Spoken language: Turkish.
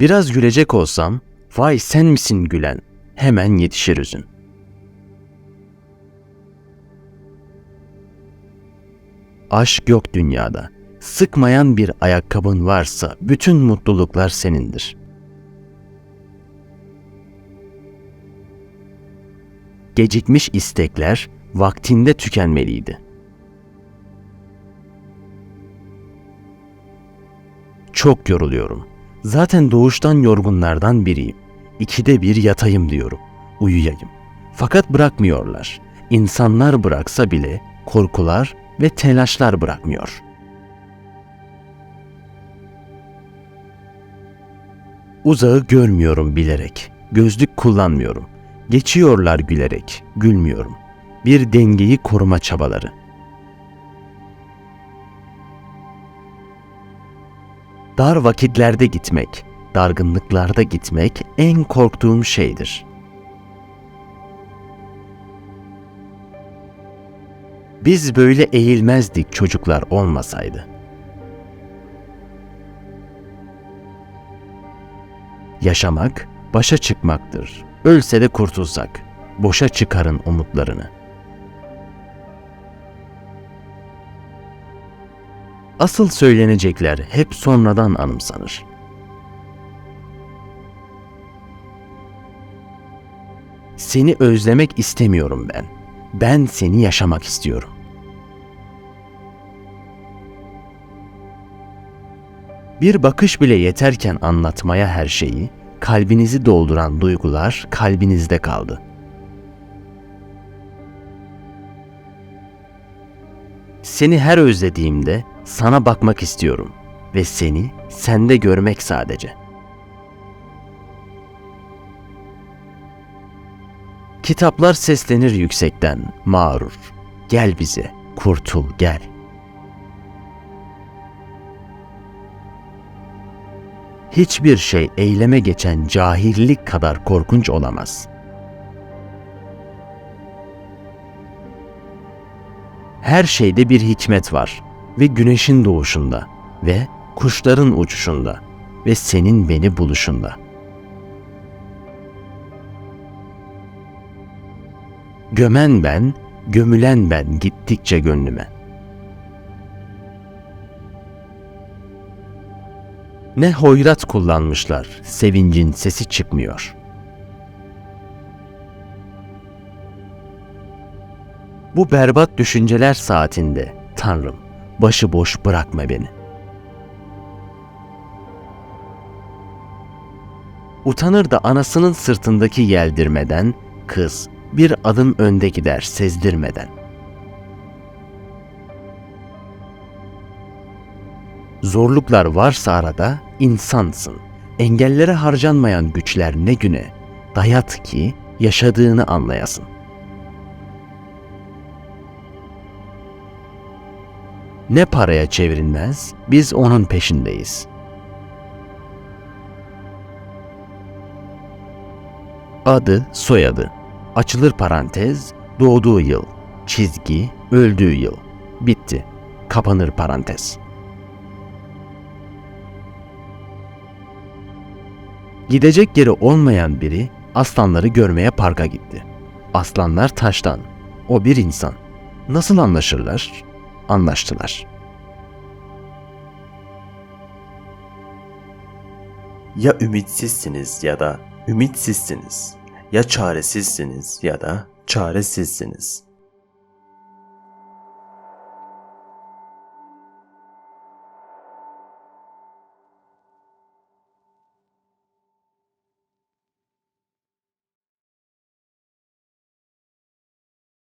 Biraz gülecek olsam, vay sen misin gülen, hemen yetişir üzün. Aşk yok dünyada. Sıkmayan bir ayakkabın varsa bütün mutluluklar senindir. Gecikmiş istekler vaktinde tükenmeliydi. Çok yoruluyorum. Zaten doğuştan yorgunlardan biriyim. İkide bir yatayım diyorum. Uyuyayım. Fakat bırakmıyorlar. İnsanlar bıraksa bile korkular ve telaşlar bırakmıyor. Uzağı görmüyorum bilerek. Gözlük kullanmıyorum. Geçiyorlar gülerek. Gülmüyorum. Bir dengeyi koruma çabaları. Dar vakitlerde gitmek, dargınlıklarda gitmek en korktuğum şeydir. Biz böyle eğilmezdik çocuklar olmasaydı. Yaşamak başa çıkmaktır. Ölse de kurtulsak, boşa çıkarın umutlarını. Asıl söylenecekler hep sonradan anımsanır. Seni özlemek istemiyorum ben. Ben seni yaşamak istiyorum. Bir bakış bile yeterken anlatmaya her şeyi, kalbinizi dolduran duygular kalbinizde kaldı. Seni her özlediğimde sana bakmak istiyorum ve seni sende görmek sadece. Kitaplar seslenir yüksekten, mağrur. Gel bize, kurtul gel. Hiçbir şey eyleme geçen cahillik kadar korkunç olamaz. Her şeyde bir hikmet var ve güneşin doğuşunda ve kuşların uçuşunda ve senin beni buluşunda. Gömen ben, gömülen ben gittikçe gönlüme. Ne hoyrat kullanmışlar, sevincin sesi çıkmıyor. Bu berbat düşünceler saatinde Tanrım başıboş bırakma beni. Utanır da anasının sırtındaki yeldirmeden kız bir adım önde gider sezdirmeden. Zorluklar varsa arada insansın. Engellere harcanmayan güçler ne güne. Dayat ki yaşadığını anlayasın. Ne paraya çevrilmez, biz onun peşindeyiz. Adı, soyadı, açılır parantez, doğduğu yıl, çizgi, öldüğü yıl. Bitti. Kapanır parantez. Gidecek yeri olmayan biri aslanları görmeye parka gitti. Aslanlar taştan. O bir insan. Nasıl anlaşırlar? Anlaştılar. Ya ümitsizsiniz ya da ümitsizsiniz. Ya çaresizsiniz ya da çaresizsiniz.